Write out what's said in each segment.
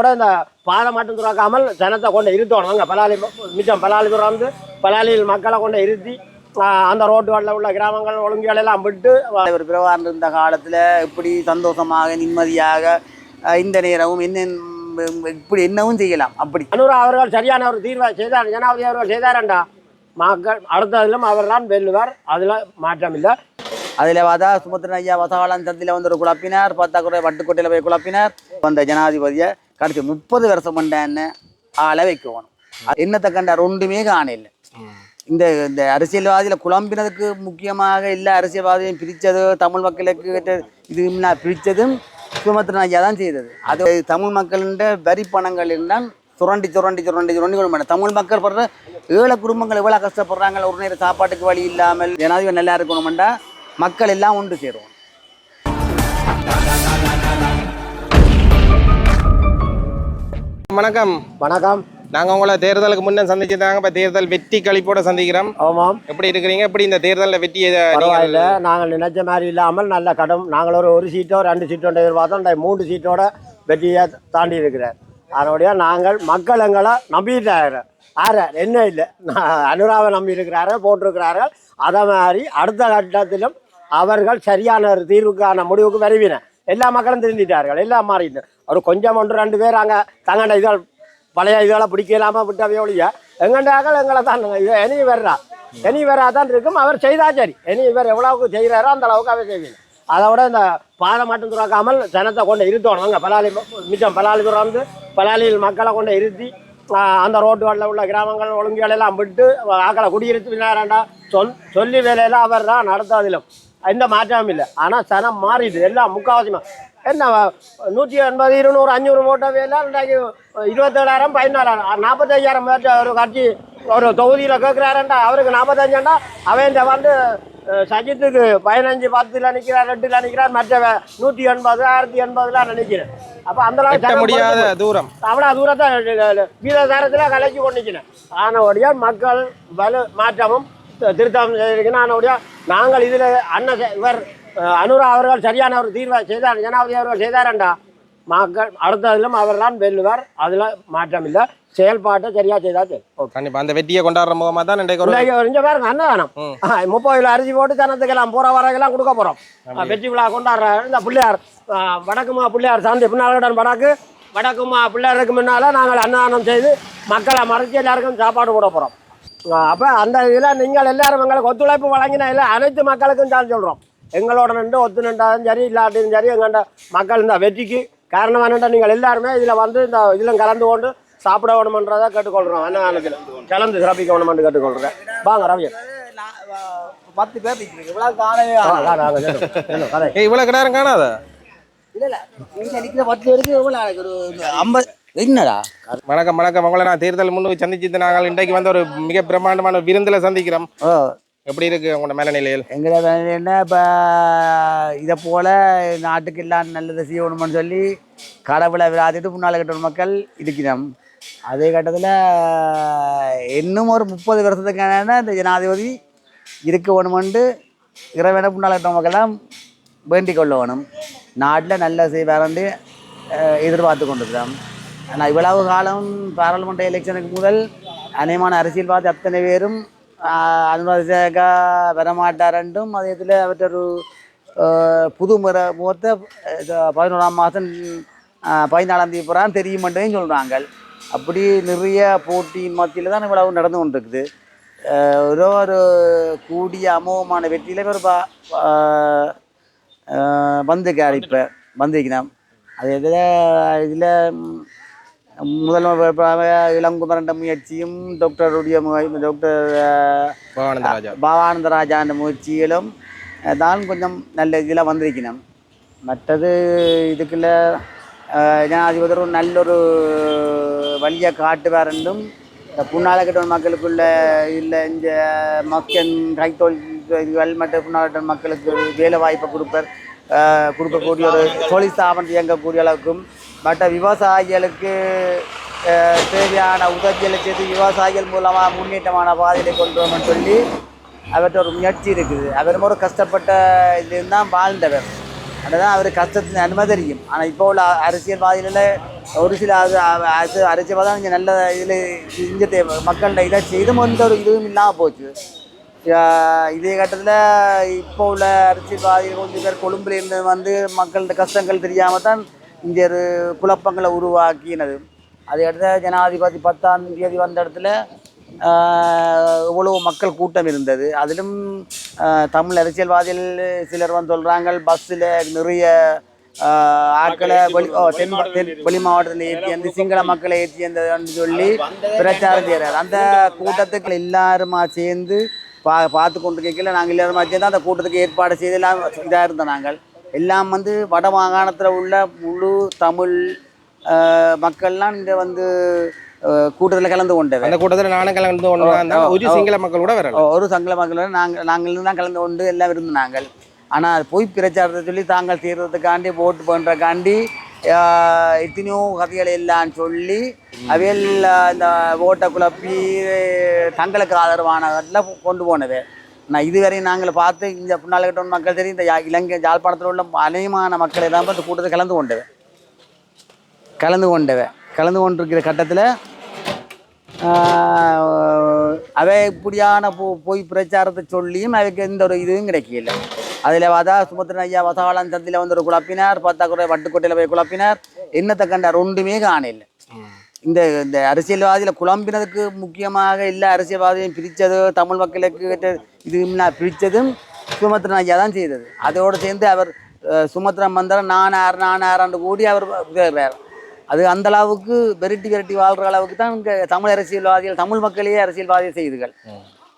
கூட இந்த பாதை மட்டும் துறக்காமல் ஜனத்தை கொண்டு இருத்தணும் அங்கே பலாலி மிச்சம் பலாலி துறந்து பலாலியில் மக்களை கொண்டு இருத்தி அந்த ரோட்டுகளில் உள்ள கிராமங்கள் ஒழுங்குகள் எல்லாம் விட்டு ஒரு பிரபாகரன் இருந்த காலத்தில் இப்படி சந்தோஷமாக நிம்மதியாக இந்த நேரமும் என்ன இப்படி என்னவும் செய்யலாம். அப்படி. அனுரா அவர்கள் சரியான ஒரு தீர்வை செய்தார். ஜனாதிபதி அவர்கள் செய்தாரண்டா? மக்கள் அடுத்ததிலும் அவர்தான் வெல்லுவார். அதில் மாற்றம் இல்லை. அதில் பார்த்தா சுமத்திரன் ஐயா வசவாளன் சந்தியில் வந்து ஒரு குழப்பினார். பத்தாக்குறை வட்டுக்கோட்டையில் போய் குழப்பினார். அந்த ஜனாதிபதியை கடைசி முப்பது வருஷம் பண்ண ஆளை வைக்கணும். என்னத்தை கண்டார்? ஒன்றுமே காணல இந்த இந்த அரசியல்வாதியில் குழம்பினதுக்கு முக்கியமாக எல்லா அரசியல்வாதியும் பிரித்தது தமிழ் மக்களுக்கு இது பிரித்ததும் சுமத்திரன் ஐயா தான் செய்தது. அது தமிழ் மக்களின் வரி பணங்கள் இருந்தால் சுரண்டி சுரண்டி சுரண்டி சுரண்டி கொண்டு தமிழ் மக்கள் படுற ஏழை குடும்பங்கள் எவ்வளோ கஷ்டப்படுறாங்க ஒரு நேரம் சாப்பாட்டுக்கு வழி இல்லாமல் ஏதாவது நல்லா இருக்கணுமெண்டா மக்கள் எல்லாம் ஒன்று சேருவோம். வணக்கம். வணக்கம். நாங்கள் உங்களை தேர்தலுக்கு முன்னே சந்திச்சிருந்தாங்க இப்போ தேர்தல் வெற்றி கழிப்போட சந்திக்கிறோம். ஆமாம். எப்படி இருக்கிறீங்க? எப்படி இந்த தேர்தலில் வெற்றி பரவாயில்ல. நாங்கள் நினைச்ச மாதிரி இல்லாமல் நல்ல கடும் நாங்கள் ஒரு ஒரு சீட்டோ ரெண்டு சீட்டோ எதிர்பார்த்தோம். மூன்று சீட்டோட வெற்றியை தாண்டி இருக்கிறார் அதனுடைய நாங்கள் மக்கள் எங்களை நம்பிட்டாரு. ஆற என்ன இல்லை. அனுராவை நம்பி இருக்கிறாரு போட்டிருக்கிறார்கள் அதை மாதிரி அடுத்த கட்டத்திலும் அவர்கள் சரியான ஒரு தீர்வுக்கான முடிவுக்கு வருவின எல்லா மக்களும் திருந்திட்டார்கள் எல்லாம் மாறிட்டு. ஒரு கொஞ்சம் ஒன்று ரெண்டு பேர் அங்கே தங்கண்ட இதால் பழைய இதெல்லாம் பிடிக்கலாமா விட்டாவே ஒழிய எங்கண்டாக்கள் எங்களை தான் இது இனி வர்றா. இனி வரா தான் இருக்கும். அவர் செய்தா சரி. இனி இவர் எவ்வளவுக்கு செய்கிறாரோ அந்த அளவுக்கு அவர் செய்வீங்க. அதை விட இந்த பாதை மட்டும் துறக்காமல் ஜனத்தை கொண்டு இருத்தணும். அங்கே பலாலி மிச்சம் பலாலி துறந்து பலாலியில் மக்களை கொண்டு இருத்தி அந்த ரோட்டு ரோட்டுகளில் உள்ள கிராமங்கள் ஒழுங்குகள் எல்லாம் விட்டு ஆக்களை குடியிருத்து விளையாடா சொல் சொல்லி வேலையெல்லாம் அவர் தான் நடத்தாதிலும். எந்த மாற்றமும் இல்லை. ஆனால் சனம் மாறிடுது. எல்லாம் முக்கால்வாசி என்ன நூற்றி எண்பது இருநூறு அஞ்சூறு ஓட்டவே எல்லாம் இன்றைக்கு இருபத்தேழாயிரம் பதினாலாயிரம். நாற்பத்தஞ்சாயிரம் ஒரு கட்சி ஒரு தொகுதியில் கேட்குறாருண்டா அவருக்கு நாற்பத்தஞ்சாண்டா அவன் வந்து சஜித்துக்கு பதினஞ்சு பத்தில் நிற்கிறார் ரெண்டில் நிற்கிறார் மற்ற நூற்றி எண்பது ஆயிரத்தி எண்பதுல நினைக்கிறேன். அப்போ அந்த முடியாத தூரம். அவ்வளோ தூரத்தை வீரதாரத்தில் கலைச்சி கொண்டுச்சினேன். ஆனவுடைய மக்கள் வலு மாற்றமும் திருத்தம் செய்திருக்கணும் ஆனவுடைய நாங்கள் இதில் அண்ணன் இவர் அனுரா அவர்கள் சரியான ஒரு தீர்வை செய்தார் ஜனாதிபதி அவர்கள் செய்தாரண்டா? மக்கள் அடுத்ததிலும் அவர்தான் வெல்லுவார் அதில் மாற்றம் இல்லை செயல்பாட்டை சரியா செய்தா சரி. கண்டிப்பா. அந்த வெற்றியை கொண்டாடுற முகமாக தான் இன்றைக்கு இங்க பாருங்க அன்னதானம். முப்பது கிலோ அரிசி போட்டு ஜனத்துக்கெல்லாம் போற வரக்கெல்லாம் கொடுக்க போறோம். ஆ, வெற்றி விழா கொண்டாடுற இந்த பிள்ளையார் வடக்குமா பிள்ளையார் சாந்தி பின்னால்கடன் வடக்கு வடக்குமா பிள்ளையாருக்கு முன்னால நாங்கள் அன்னதானம் செய்து மக்களை மறைச்சு எல்லாருக்கும் சாப்பாடு போட போறோம். அப்ப அந்த இதில் நீங்கள் எல்லாரும் எங்களுக்கு ஒத்துழைப்பு வழங்கின இல்லை அனைத்து மக்களுக்கும் தான் சொல்றோம். எங்களோட நின்று ஒத்து நின்றாலும் சரி இல்லாட்டியும் சரி எங்கள்ட மக்கள் இந்த வெற்றிக்கு காரணம் என்னென்னா நீங்கள் எல்லாருமே இதில் வந்து இந்த இதில் கலந்து கொண்டு சாப்பிட வேணுமன்றதை கேட்டுக்கொள்கிறோம். அன்னதானத்தில் கலந்து சிறப்பிக்க வேணுமென்று கேட்டுக்கொள்கிறேன். வாங்க ரவியன் பத்து பேர் இவ்வளோ காணவே நேரம் காணாத? வணக்கம் வணக்கம். உங்களை நான் தேர்தல் முன்னு சந்திச்சு நாங்கள் இன்றைக்கு வந்து ஒரு மிக பிரம்மாண்டமான விருந்தில் சந்திக்கிறோம். எப்படி இருக்கு உங்களோட மேலநிலையில் நிலையில்? வேலை வேலைன்னா இப்போ இதை போல் நாட்டுக்கு எல்லாம் நல்லதை செய்யணும்னு சொல்லி கடவுளை விராதிட்டு முன்னால் கட்டணும் மக்கள் இருக்கிறோம் அதே கட்டத்தில் இன்னும் ஒரு முப்பது வருஷத்துக்கான இந்த ஜனாதிபதி இருக்க வேணுமென்று இறைவனை முன்னால் கட்டணும் மக்கள்லாம் வேண்டிக் கொள்ள வேணும் நாட்டில் நல்ல செய்வாரண்டு எதிர்பார்த்து கொண்டிருக்கிறோம் ஆனால் இவ்வளவு காலம் பாராளுமன்ற எலெக்ஷனுக்கு முதல் அநேகமான அரசியல்வாதி அத்தனை பேரும் அனுராஜக வரமாட்டாரண்டும் அதே இதில் அவற்ற ஒரு ஆஹ், புது பதினோராம் மாதம் பதினாலாம் தேதி போகிறான் தெரியுமென்றையும் சொல்கிறாங்க அப்படி நிறைய போட்டியின் மத்தியில் தான் இவ்வளவு நடந்து கொண்டிருக்குது ஆஹ், ஒரு ஒரு கூடிய அமோகமான வெற்றியில் ஒரு பா- ஆஹ், இப்போ வந்திருக்கிறோம் அது இதில் இதில் முதல்வர் இளங்குமரண்ட முயற்சியும் டாக்டருடைய டாக்டர் ஆஹ், பவானந்த ராஜா பாவானந்த ராஜாண்ட முயற்சிகளும் அஹ், தான் கொஞ்சம் நல்ல இதில் வந்திருக்கணும். மற்றது இதுக்குள்ள ஜனாதிபதி ஒரு நல்ல ஒரு வழியை காட்டுவார் என்றும் புண்ணால கட்ட மக்களுக்குள்ள இல்லை இந்த மக்கள் கைத்தொழில் மற்ற புண்ணால மக்களுக்கு வேலை வாய்ப்பை கொடுப்பார். கொடுக்கக்கூடிய ஒரு தொழில் ஸ்தாபனம் இயங்கக்கூடிய அளவுக்கும் மற்ற விவசாயிகளுக்கு தேவையான உதவிகளை செய்து விவசாயிகள் மூலமாக முன்னேற்றமான பாதையை கொண்டு வரணும்னு சொல்லி அவர்கிட்ட ஒரு முயற்சி இருக்குது. அவர் ஒரு கஷ்டப்பட்ட இதுதான் வாழ்ந்தவர். அதுதான் அவர் கஷ்டத்தின் அனுமதி தெரியும் ஆனால் இப்போ உள்ள அரசியல்வாதிகளில் ஒரு சில அது அது அரசியல்வாதம் இங்கே நல்ல இதில் இங்கே மக்கள்கிட்ட இதை செய்தும் எந்த ஒரு இதுவும் இல்லாமல் போச்சு. இதே கட்டத்தில் இப்போ உள்ள அரசியல்வாதிகள் கொஞ்சம் பேர் கொழும்புல இருந்து வந்து மக்கள்கிட்ட கஷ்டங்கள் தெரியாமல் தான் இங்கே ஒரு குழப்பங்களை உருவாக்கினது. அதே இடத்துல ஜனாதிபதி பத்தாம் தேதி வந்த இடத்துல ஆஹ் இவ்வளவு மக்கள் கூட்டம் இருந்தது. அதிலும் தமிழ் அரசியல்வாதிகள் சிலர் வந்து சொல்கிறாங்க பஸ்ஸில் நிறைய ஆட்களை வெளி தென் வெளி மாவட்டத்தில் ஏற்றி வந்து சிங்கள மக்களை ஏற்றி வந்ததுன்னு சொல்லி பிரச்சாரம் செய்கிறார் அந்த கூட்டத்துக்கு எல்லாருமா சேர்ந்து பா பார்த்து கொண்டு கேட்கல நாங்கள் எல்லாருமா சேர்ந்து அந்த கூட்டத்துக்கு ஏற்பாடு செய்து எல்லாம் இதாக இருந்தோம் நாங்கள். எல்லாம் வந்து வட மாகாணத்தில் உள்ள முழு தமிழ் ஆஹ் மக்கள்லாம் இங்கே வந்து கூட்டத்தில் கலந்து கொண்டவர் அந்த கூட்டத்துல நானும் கலந்து கொண்டு. ஒரு சிங்கள மக்கள் கூட வரல. ஒரு சங்கல மக்களோட நாங்கள் நாங்கள் தான் கலந்து கொண்டு எல்லாம் இருந்தோம் நாங்கள் ஆனால் பொய் பிரச்சாரத்தை சொல்லி தாங்கள் தீர்றதுக்காண்டி ஓட்டு பண்ணுறக்காண்டி எத்தனையோ கதைகளை எல்லாம் சொல்லி அவையில் இந்த ஓட்டை குழப்பி தங்களுக்கு ஆதரவானவர்ல கொண்டு போனது நான் இதுவரை நாங்கள் பார்த்து இந்த பின்னால் மக்கள் தெரியும் இந்த யா- இலங்கை யாழ்ப்பாணத்தில் உள்ள அநேகமான மக்களை தான் இந்த கூட்டத்தை கலந்து கொண்டது கலந்து கொண்டவை கலந்து கொண்டிருக்கிற கட்டத்தில் அவை இப்படியான பொ பொய் பிரச்சாரத்தை சொல்லியும் அவைக்கு எந்த ஒரு இதுவும் கிடைக்கல அதில் பார்த்தா சுமத்ரன் ஐயா வசவாளன் சந்தியில் வந்து ஒரு குழப்பினார் பத்தாக்குறை வட்டுக்கோட்டையில் போய் குழப்பினார். என்னத்தை கண்டார்? ஒன்றுமே காணையில் இந்த இந்த அரசியல்வாதியில் குழம்பினதுக்கு முக்கியமாக எல்லா அரசியல்வாதியும் பிரித்தது தமிழ் மக்களுக்கு இது பிரித்ததும் சுமத்திரன் ஐயா தான் செய்தது. அதோடு சேர்ந்து அவர் அஹ், சுமத்திரன் மந்திரம் நான் ஆறு நான் ஆறாண்டு கூடி அவர் வேறு அது அந்த அளவுக்கு வெரைட்டி வெரைட்டி வாழ்கிற அளவுக்கு தான் இங்கே தமிழ் அரசியல்வாதிகள் தமிழ் மக்களையே அரசியல்வாதிகள் செய்துகள்.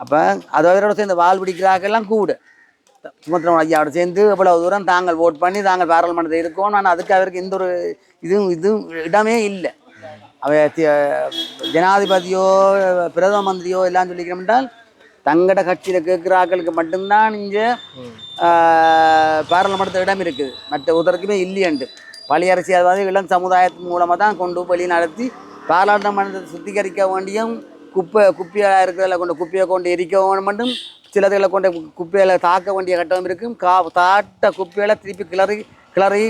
அப்போ அதோட சேர்ந்து வாழ் பிடிக்கிறார்கள்லாம் கூட. சுமத்திரம் ஐயாவோட சேர்ந்து இவ்வளவு தூரம் தாங்கள் ஓட் பண்ணி தாங்கள் பாராளுமன்றத்தில் இருக்கோம் நான் அதுக்கு அவருக்கு எந்த ஒரு இதுவும் இதுவும் இடமே இல்லை. அவ ஜனாதிபதியோ பிரதம மந்திரியோ எல்லாம் சொல்லிக்கிறோம் என்றால் தங்கட கட்சியில் கேட்குறாக்களுக்கு மட்டும்தான் இங்கே பாராளுமன்றத்தில் இடம் இருக்குது. மற்ற ஒருத்தருக்குமே இல்லையண்டு. பழைய அரசியல்வாதி இளம் சமுதாயத்தின் மூலமாக தான் கொண்டு வழி நடத்தி பாராளுமன்றத்தை சுத்திகரிக்க வேண்டியும் குப்பை குப்பையாக இருக்கிறதில் கொண்டு குப்பையை கொண்டு எரிக்க வேண்டும் மட்டும் சிலதுகளை கொண்டு குப்பைகளை தாக்க வேண்டிய கட்டம் இருக்கும். கா தாட்ட குப்பையில் திருப்பி கிளறி கிளறி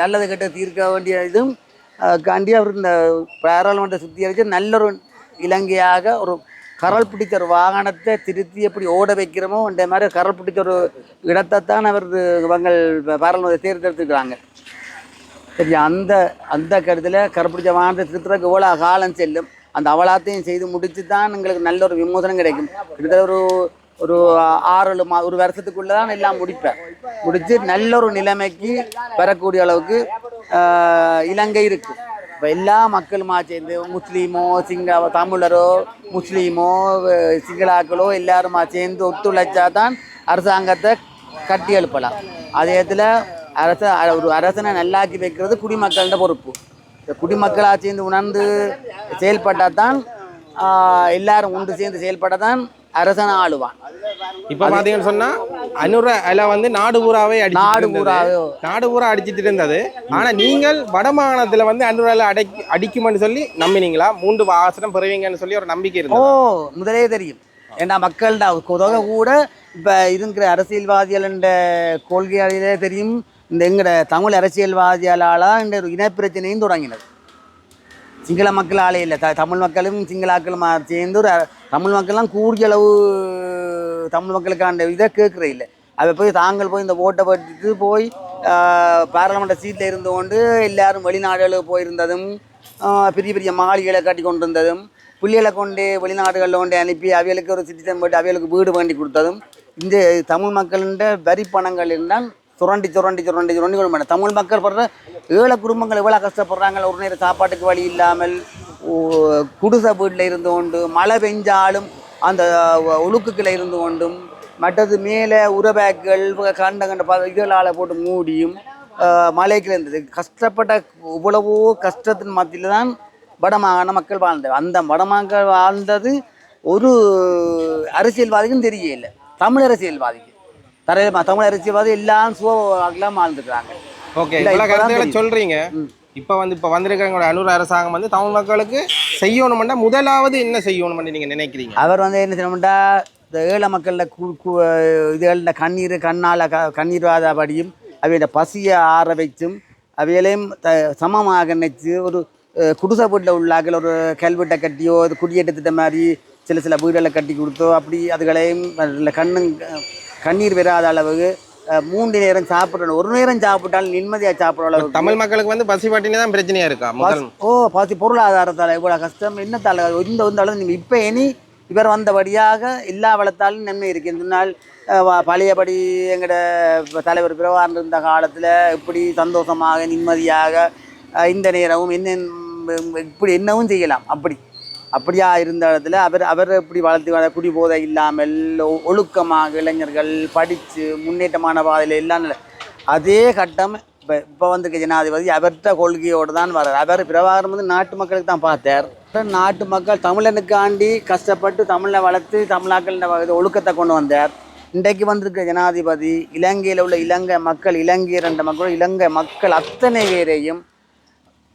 நல்லது கெட்ட தீர்க்க வேண்டிய இதுவும் காண்டி அவர் இந்த பாராளுமன்ற சுத்திகரித்து நல்ல ஒரு இலங்கையாக ஒரு கரல் பிடிச்ச ஒரு வாகனத்தை திருத்தி எப்படி ஓட வைக்கிறோமோ இந்த மாதிரி கரல் பிடிச்ச ஒரு இடத்தைத்தான் அவர் இவங்கள் பாராளுமன்ற தேர்ந்தெடுத்துக்கிறாங்க சரி அந்த அந்த கருத்தில் கருப்பிடிச்ச வாகனத்தை திருத்துறதுக்கு எவ்வளோ காலம் செல்லும்? அந்த அவலாத்தையும் செய்து முடிச்சு தான் எங்களுக்கு நல்ல ஒரு விமோசனம் கிடைக்கும். கிட்டத்தட்ட ஒரு ஒரு ஆறு ஏழு மா ஒரு வருஷத்துக்குள்ளே தான் எல்லாம் முடிப்பேன். முடித்து நல்ல ஒரு நிலைமைக்கு வரக்கூடிய அளவுக்கு இலங்கை இருக்குது இப்போ எல்லா மக்களுமா சேர்ந்து முஸ்லீமோ சிங்க தமிழரோ முஸ்லீமோ சிங்களாக்களோ எல்லாருமா சேர்ந்து ஒத்துழைச்சா தான் அரசாங்கத்தை கட்டி எழுப்பலாம். அதே இடத்துல அரச ஒரு அரசனை நல்லாக்கி வைக்கிறது குடிமக்களோட பொறுப்பு. இந்த குடிமக்களாக சேர்ந்து உணர்ந்து செயல்பட்டால் தான் எல்லாரும் ஒன்று சேர்ந்து செயல்பட்டால் தான் அரசனை ஆளுவான். இப்ப பாத்தீங்கன்னு சொன்னா அனுர அல வந்து நாடு பூராவே நாடு. பூராவே. நாடு பூரா அடிச்சிட்டு இருந்தது. ஆனா நீங்கள் வடமாகாணத்துல வந்து அனுரால அடக்கி அடிக்கும்னு சொல்லி நம்பினீங்களா? மூன்று ஆசனம் பெறுவீங்கன்னு சொல்லி ஒரு நம்பிக்கை ஓ இருந்தது? முதலே தெரியும். ஏன்னா மக்கள்ட தொகை கூட இப்போ இருக்கிற அரசியல்வாதிகள் என்ற கொள்கையாலே தெரியும். இந்த எங்கட தமிழ் அரசியல்வாதிகளால் இந்த இனப்பிரச்சனையும் தொடங்கினது. சிங்கள மக்களாலே இல்லை. த தமிழ் மக்களும் சிங்களாக்களும் சேர்ந்து ஒரு தமிழ் மக்கள்லாம் கூடிய அளவு தமிழ் மக்களுக்கான இதை கேட்குற இல்லை. அதை போய் தாங்கள் போய் இந்த ஓட்டை பட்டுட்டு போய் பாராளுமன்ற சீட்டில் இருந்து கொண்டு எல்லாரும் வெளிநாடுகளுக்கு போயிருந்ததும் பெரிய பெரிய மாளிகைகளை கட்டி கொண்டு இருந்ததும் பிள்ளைகளை கொண்டு வெளிநாடுகளில் கொண்டு அனுப்பி அவைகளுக்கு ஒரு சிட்டிசன் போட்டு அவைகளுக்கு வீடு வேண்டி கொடுத்ததும் இந்த தமிழ் மக்களின் வரி பணங்கள் இருந்தால் சுரண்டி சுரண்டி சுரண்டி சுரண்டி கொண்டு தமிழ் மக்கள் படுற ஏழை குடும்பங்கள் எவ்வளோ கஷ்டப்படுறாங்க ஒரு நேரம் சாப்பாட்டுக்கு வழி இல்லாமல் குடிசை வீட்டில் இருந்து கொண்டு மழை பெஞ்சாலும் அந்த ஒழுக்குக்கில் இருந்து கொண்டும் மற்றது மேலே உரபேக்குகள் கண்ட கண்ட ப இதழால் போட்டு மூடியும் ஆஹ், இருந்தது. கஷ்டப்பட்ட இவ்வளவோ கஷ்டத்தின் மத்தியில் தான் வடமாகாண மக்கள் வாழ்ந்தது. அந்த வடமாக்கள் வாழ்ந்தது ஒரு அரசியல்வாதிக்கும் தெரியல தமிழ் அரசியல்வாதிக்கு. தர தமிழ் அரசியல்வாதி எல்லாம் சுவெல்லாம் வாழ்ந்துக்கிறாங்க ஓகே இப்பதான் கருத்துக்களை. சொல்றீங்க. இப்ப வந்து இப்ப வந்திருக்கிற அனுர அரசாங்கம் வந்து தமிழ் மக்களுக்கு செய்யணும்னா முதலாவது என்ன செய்யணும்னு நீங்க நினைக்கிறீங்க? அவர் வந்து என்ன செய்யணும்டா இந்த ஏழை மக்களில் கு இதுகளில் கண்ணீர் கண்ணால் க கண்ணீர் வாதாபடியும் அவையோட பசியை ஆற வைச்சும் அவைகளையும் த சமமாக நினைச்சு ஒரு குடிசை வீட்டில் உள்ளாக்கள் ஒரு கல்வெட்டை கட்டியோ ஒரு குடியேற்ற திட்டம் மாதிரி சில சில வீடுகளை கட்டி கொடுத்தோ அப்படி அதுகளையும் அதில் கண்ணு கண்ணீர் வராத அளவுக்கு மூன்று நேரம் சாப்பிடணும். ஒரு நேரம் சாப்பிட்டாலும் நிம்மதியாக சாப்பிட்ற அளவுக்கு. தமிழ் மக்களுக்கு வந்து பசி பட்டினி தான் பிரச்சனையா இருக்கா? முதல் ஓ பாத்தி பொருளாதாரத்தால் இவ்வளோ கஷ்டம். என்னத்தால் இந்த இந்த அளவு நீங்கள் இப்போ இனி இவர் வந்தபடியாக எல்லா வளத்தாலும் நன்மை இருக்கு. சொன்னால் அஹ், வ- பழையபடி எங்கட தலைவர் பிரபாகரன் இருந்த காலத்தில் இப்படி சந்தோஷமாக நிம்மதியாக இந்த நேரமும் என்ன இப்படி என்னவும் செய்யலாம். அப்படி. அப்படியா இருந்த இடத்துல அவர் அவர் இப்படி வளர்த்து வர குடி போதை இல்லாமல் ஒ- ஒழுக்கமாக இளைஞர்கள் படித்து முன்னேற்றமான பாதையில் எல்லாம் அதே கட்டம் இப்போ இப்போ வந்திருக்க ஜனாதிபதி அவர்கிட்ட கொள்கையோடு தான் வர்றார். அவர் பிரபாகரம் வந்து நாட்டு மக்களுக்கு தான் பார்த்தார். நாட்டு மக்கள் தமிழனுக்காண்டி கஷ்டப்பட்டு தமிழை வளர்த்து தமிழாக்கள் ஒழுக்கத்தை கொண்டு வந்தார். இன்றைக்கு வந்திருக்க ஜனாதிபதி இலங்கையில் உள்ள இலங்கை மக்கள் இலங்கையர் என்ற மக்கள் இலங்கை மக்கள் அத்தனை பேரையும்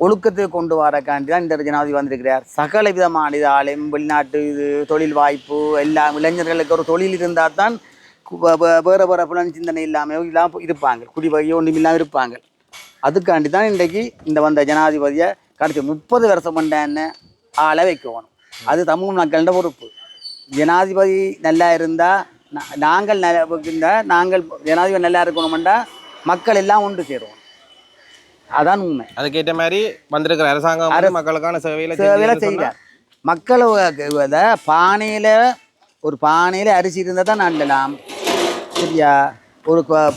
ஒழுக்கத்தை கொண்டு வரக்காண்டி தான் இந்த ஜனாதிபதி வந்திருக்கிறார். சகல விதமான இதாலையும் வெளிநாட்டு இது தொழில் வாய்ப்பு எல்லாம் இளைஞர்களுக்கு ஒரு தொழில் இருந்தால் தான் வேறு வேறு புலன் சிந்தனை இல்லாமல் இல்லாமல் இருப்பாங்க. குடிவகை ஒன்றும் இல்லாமல் இருப்பாங்க. அதுக்காண்டி தான் இன்றைக்கு இந்த வந்த ஜனாதிபதியை கடைசி முப்பது வருஷம் பண்ணேன்னு ஆளை வைக்கணும். அது தமிழ் மக்கள்கிட்ட பொறுப்பு. ஜனாதிபதி நல்லா இருந்தால் நாங்கள் நல்லா நாங்கள் ஜனாதிபதி நல்லா இருக்கணுமெண்டா மக்கள் எல்லாம் ஒன்று சேருவோம் அதான் உண்மை. அதுக்கேற்ற மாதிரி வந்திருக்கிற அரசாங்கம் மக்களுக்கான சேவையில சொன்னா, செய்கிறார் மக்களை பானையில் ஒரு பானையில் அரிசி இருந்தால் தான் நடலாம் சரியா? ஒரு ப-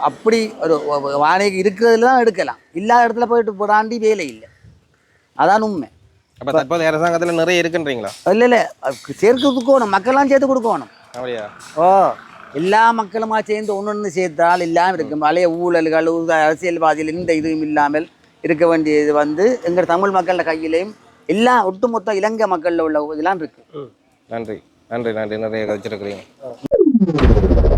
அப்படி ஒரு வாடகைக்கு இருக்கிறதுல தான் எடுக்கலாம். இல்லாத இடத்துல போயிட்டு போடாண்டி வேலை இல்லை. அதான் உண்மை. அப்ப தற்போது அரசாங்கத்துல நிறைய இருக்குன்றீங்களா? இல்லை இல்லை. சேர்த்து கொடுக்கணும் மக்கள்லாம் சேர்த்து கொடுக்கணும் அப்படியா? ஓ. எல்லா மக்களுமா சேர்ந்து ஒன்று ஒன்று சேர்த்தால் இல்லாமல் இருக்கும் பழைய ஊழல்கள் அரசியல்வாதிகள் எந்த இதுவும் இல்லாமல் இருக்க வேண்டியது வந்து எங்கள் தமிழ் மக்களோட கையிலையும் எல்லா ஒட்டுமொத்த இலங்கை மக்களில் உள்ள இதெல்லாம் இருக்கு. நன்றி. நன்றி நன்றி. நிறைய கழிச்சிருக்கிறீங்க.